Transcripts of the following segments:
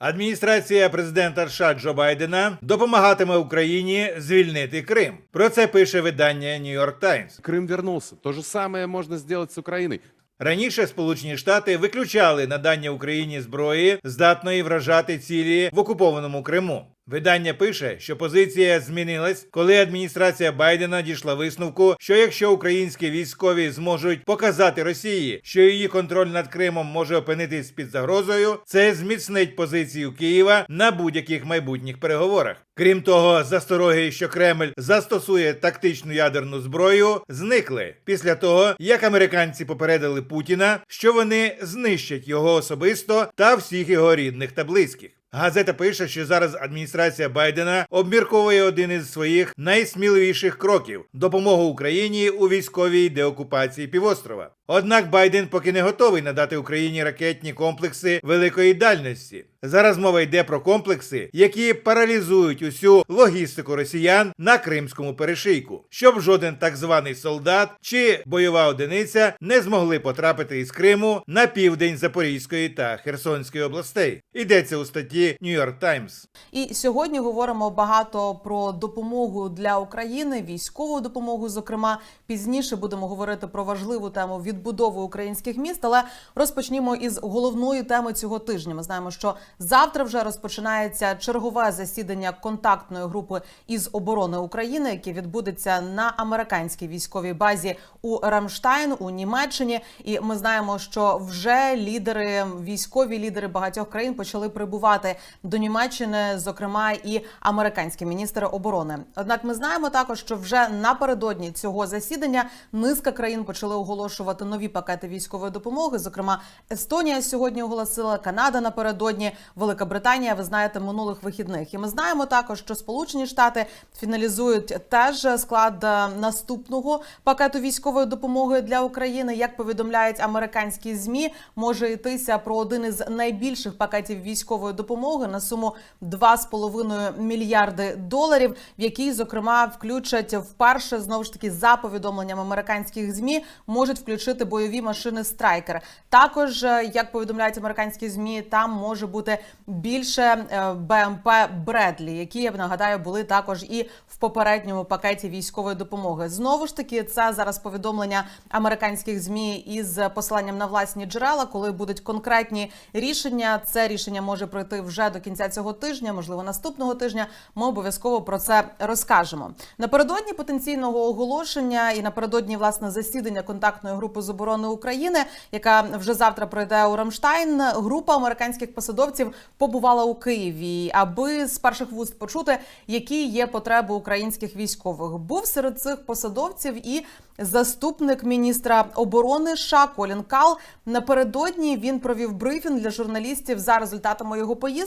Адміністрація президента США Джо Байдена допомагатиме Україні звільнити Крим. Про це пише видання New York Times. Крим вернувся. То ж саме можна зробити з Україною. Раніше Сполучені Штати виключали надання Україні зброї, здатної вражати цілі в окупованому Криму. Видання пише, що позиція змінилась, коли адміністрація Байдена дійшла висновку, що якщо українські військові зможуть показати Росії, що її контроль над Кримом може опинитись під загрозою, це зміцнить позицію Києва на будь-яких майбутніх переговорах. Крім того, застороги, що Кремль застосує тактичну ядерну зброю, зникли після того, як американці попередили Путіна, що вони знищать його особисто та всіх його рідних та близьких. Газета пише, що зараз адміністрація Байдена обмірковує один із своїх найсміливіших кроків допомогу Україні у військовій деокупації півострова. Однак Байден поки не готовий надати Україні ракетні комплекси великої дальності. Зараз мова йде про комплекси, які паралізують усю логістику росіян на кримському перешийку, щоб жоден так званий солдат чи бойова одиниця не змогли потрапити із Криму на південь Запорізької та Херсонської областей. Йдеться у статті New York Times. І сьогодні говоримо багато про допомогу для України, військову допомогу. Зокрема, пізніше будемо говорити про важливу тему відбудови українських міст. Але розпочнімо із головної теми цього тижня. Ми знаємо, що завтра вже розпочинається чергове засідання контактної групи із оборони України, яке відбудеться на американській військовій базі у Рамштайн у Німеччині. І ми знаємо, що вже лідери, військові лідери багатьох країн почали прибувати до Німеччини, зокрема і американський міністр оборони. Однак, ми знаємо також, що вже напередодні цього засідання низка країн почали оголошувати нові пакети військової допомоги. Зокрема, Естонія сьогодні оголосила, Канада напередодні, Велика Британія. Ви знаєте, минулих вихідних. І ми знаємо також, що Сполучені Штати фіналізують теж склад е, наступного пакету військової допомоги для України. Як повідомляють американські змі, може йтися про один із найбільших пакетів військової допомоги на суму 2,5 мільярди доларів, в який зокрема включать вперше знову ж таки за повідомленням американських змі можуть включити бойові машини Страйкер. Також, е, як повідомляють американські змі, там може бути більше е, БМП Бредлі, які я б нагадаю були також і в попередньому пакеті військової допомоги. Знову ж таки, це зараз повідомлення американських змі із посиланням на власні джерела, коли будуть конкретні рішення. Це рішення може пройти вже до кінця цього тижня, можливо, наступного тижня. Ми обов'язково про це розкажемо. Напередодні потенційного оголошення і напередодні власне засідання контактної групи з оборони України, яка вже завтра пройде у Рамштайн. Група американських посадовців побувала у Києві, аби з перших вуст почути, які є потреби українських військових. Був серед цих посадовців і заступник міністра оборони США Колін Кал. Напередодні він провів брифінг для журналістів за результатами його поїздки.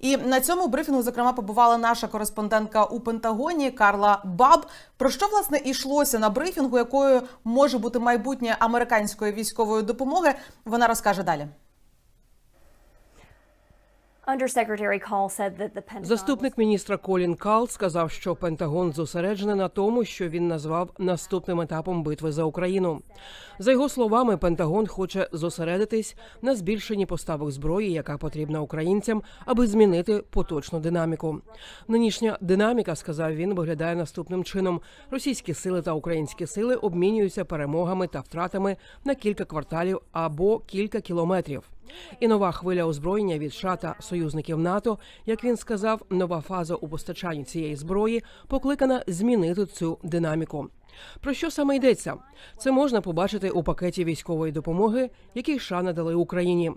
І на цьому брифінгу, зокрема, побувала наша кореспондентка у Пентагоні Карла Баб. Про що власне йшлося на брифінгу, якою може бути майбутнє американської військової допомоги? Вона розкаже далі. Заступник міністра Колін Кал сказав, що Пентагон зосереджений на тому, що він назвав наступним етапом битви за Україну. За його словами, Пентагон хоче зосередитись на збільшенні поставок зброї, яка потрібна українцям, аби змінити поточну динаміку. Нинішня динаміка, сказав він, виглядає наступним чином: російські сили та українські сили обмінюються перемогами та втратами на кілька кварталів або кілька кілометрів. І нова хвиля озброєння від США та союзників НАТО, як він сказав, нова фаза у постачанні цієї зброї покликана змінити цю динаміку. Про що саме йдеться? Це можна побачити у пакеті військової допомоги, який США надали Україні.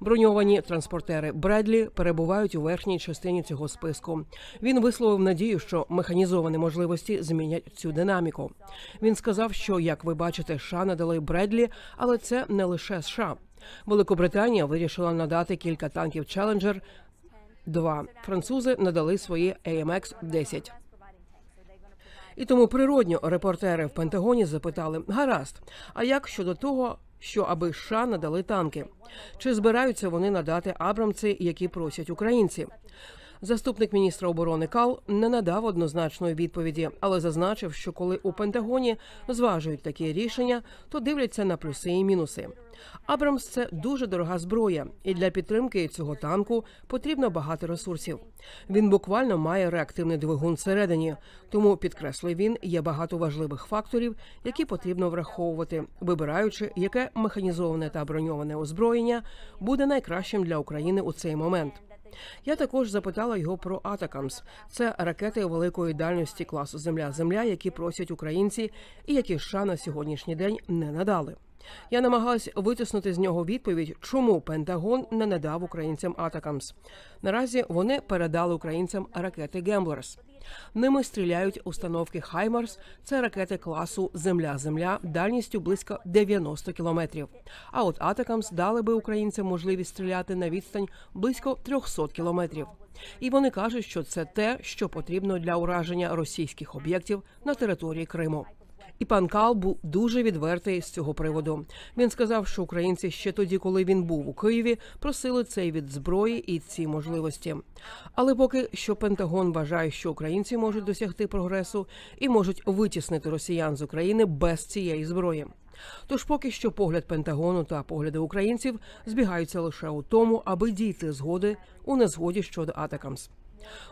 Броньовані транспортери Бредлі перебувають у верхній частині цього списку. Він висловив надію, що механізовані можливості змінять цю динаміку. Він сказав, що як ви бачите, США надали Бредлі, але це не лише США. Великобританія вирішила надати кілька танків Челенджер. 2 французи надали свої AMX 10 І тому природньо репортери в Пентагоні запитали: гаразд, а як щодо того, що аби США надали танки? Чи збираються вони надати Абрамці, які просять українці? Заступник міністра оборони Кал не надав однозначної відповіді, але зазначив, що коли у Пентагоні зважують такі рішення, то дивляться на плюси і мінуси. Абрамс це дуже дорога зброя, і для підтримки цього танку потрібно багато ресурсів. Він буквально має реактивний двигун всередині, тому підкреслює він, є багато важливих факторів, які потрібно враховувати, вибираючи, яке механізоване та броньоване озброєння буде найкращим для України у цей момент. Я також запитала його про Атакамс. Це ракети великої дальності класу Земля-Земля, які просять українці, і які США на сьогоднішній день не надали. Я намагалась витиснути з нього відповідь, чому Пентагон не надав українцям Атакамс. Наразі вони передали українцям ракети Гемблерс. Ними стріляють установки Хаймарс. Це ракети класу Земля-Земля дальністю близько 90 кілометрів. А от Атакамс дали би українцям можливість стріляти на відстань близько 300 кілометрів. І вони кажуть, що це те, що потрібно для ураження російських об'єктів на території Криму. І пан Кал був дуже відвертий з цього приводу. Він сказав, що українці ще тоді, коли він був у Києві, просили цей від зброї і ці можливості. Але поки що Пентагон вважає, що українці можуть досягти прогресу і можуть витіснити росіян з України без цієї зброї. Тож поки що погляд Пентагону та погляди українців збігаються лише у тому, аби дійти згоди у незгоді щодо Атакамс.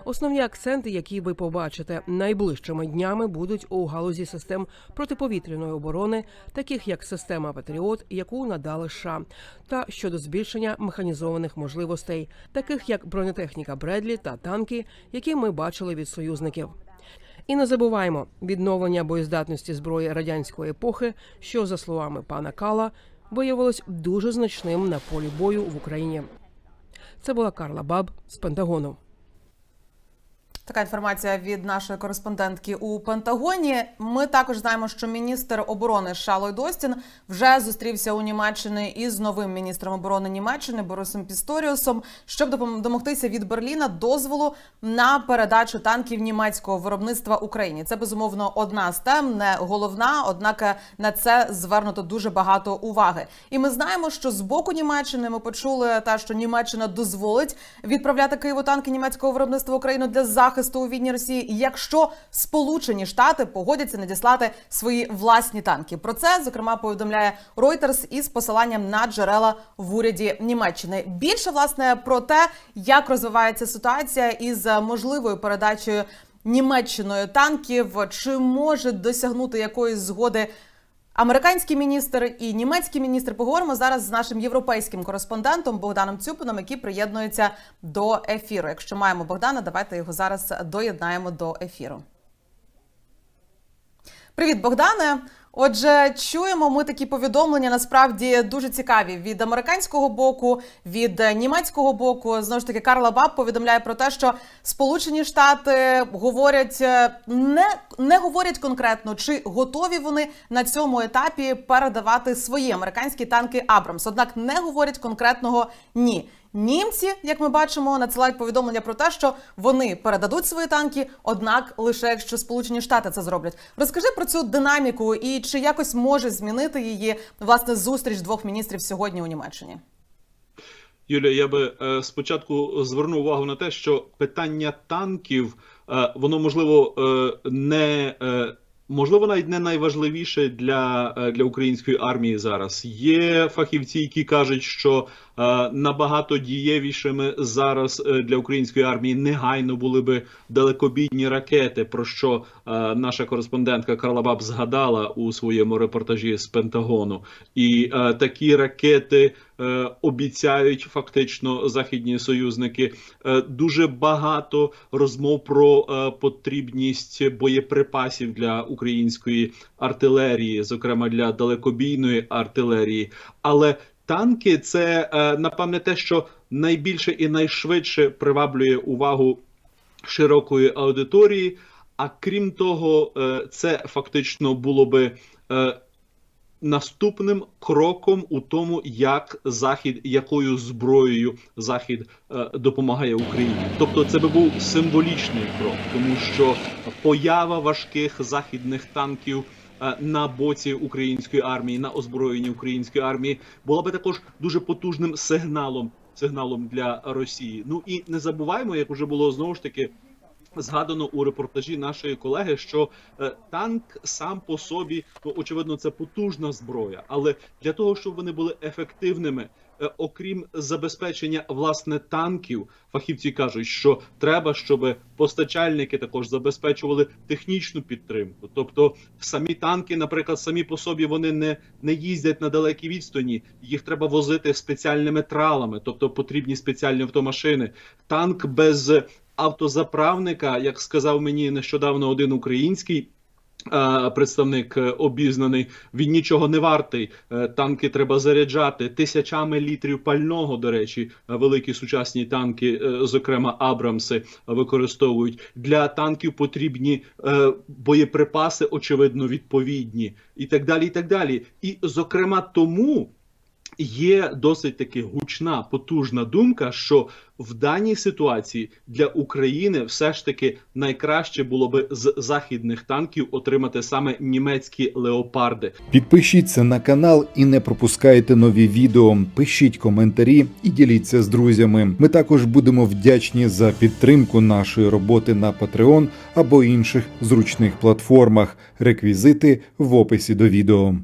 Основні акценти, які ви побачите найближчими днями, будуть у галузі систем протиповітряної оборони, таких як система Патріот, яку надали США, та щодо збільшення механізованих можливостей, таких як бронетехніка Бредлі та танки, які ми бачили від союзників. І не забуваємо відновлення боєздатності зброї радянської епохи, що за словами пана Кала виявилось дуже значним на полі бою в Україні. Це була Карла Баб з Пентагону. Така інформація від нашої кореспондентки у Пентагоні. Ми також знаємо, що міністр оборони США Ллойд Остін вже зустрівся у Німеччині із новим міністром оборони Німеччини Борисом Пісторіусом, щоб допом- домогтися від Берліна дозволу на передачу танків німецького виробництва Україні. Це безумовно одна з тем, не головна. Однак на це звернуто дуже багато уваги. І ми знаємо, що з боку Німеччини ми почули те, що Німеччина дозволить відправляти Києву танки німецького виробництва в Україну для захисту у війні Росії, якщо Сполучені Штати погодяться надіслати свої власні танки. Про це зокрема повідомляє Reuters із посиланням на джерела в уряді Німеччини. Більше власне про те, як розвивається ситуація із можливою передачею Німеччиною танків, чи може досягнути якоїсь згоди. Американський міністр і німецький міністр поговоримо зараз з нашим європейським кореспондентом Богданом Цюпином, який приєднується до ефіру. Якщо маємо Богдана, давайте його зараз доєднаємо до ефіру. Привіт, Богдане. Отже, чуємо ми такі повідомлення насправді дуже цікаві від американського боку, від е, німецького боку. Знову ж таки, Карла Баб повідомляє про те, що Сполучені Штати говорять е, не, не говорять конкретно, чи готові вони на цьому етапі передавати свої американські танки Абрамс. Однак не говорять конкретного ні. Німці, як ми бачимо, надсилають повідомлення про те, що вони передадуть свої танки, однак лише якщо Сполучені Штати це зроблять. Розкажи про цю динаміку і чи якось може змінити її власне зустріч двох міністрів сьогодні у Німеччині. Юля, я би е, спочатку звернув увагу на те, що питання танків, е, воно можливо е, не можливо навіть не найважливіше для, е, для української армії зараз. Є фахівці, які кажуть, що е, набагато дієвішими зараз е, для української армії негайно були би далекобійні ракети, про що наша кореспондентка Карла Баб згадала у своєму репортажі з Пентагону. І такі ракети обіцяють фактично західні союзники. Е, дуже багато розмов про е, потрібність боєприпасів для української артилерії, зокрема для далекобійної артилерії. Але танки це е, напевне те, що найбільше і найшвидше приваблює увагу широкої аудиторії. А крім того, е, це фактично було би е, наступним кроком у тому, як Захід, якою зброєю Захід е, допомагає Україні. Тобто, це би був символічний крок, тому що поява важких західних танків. е, На боці української армії, на озброєнні української армії була би також дуже потужним сигналом сигналом для Росії. Ну і не забуваємо, як уже було знову ж таки. Згадано у репортажі нашої колеги, що е, танк сам по собі, ну очевидно, це потужна зброя, але для того, щоб вони були ефективними, е, окрім забезпечення власне танків, фахівці кажуть, що треба, щоб постачальники також забезпечували технічну підтримку. Тобто, самі танки, наприклад, самі по собі вони не, не їздять на далекій відстані, їх треба возити спеціальними тралами, тобто потрібні спеціальні автомашини. Танк без автозаправника, як сказав мені нещодавно один український. Представник е, обізнаний, він нічого не вартий. Е, Танки треба заряджати тисячами літрів пального. До речі, е, великі сучасні танки, зокрема Абрамси, використовують для танків потрібні боєприпаси, очевидно, відповідні, і так далі. І так далі. І зокрема, тому є досить таки гучна, потужна думка, що в даній ситуації для України все ж таки найкраще було би з західних танків отримати саме німецькі леопарди. Підпишіться на канал і не пропускайте нові відео. Пишіть коментарі і діліться з друзями. Ми також будемо вдячні за підтримку нашої роботи на Patreon або інших зручних платформах. Реквізити в описі до відео.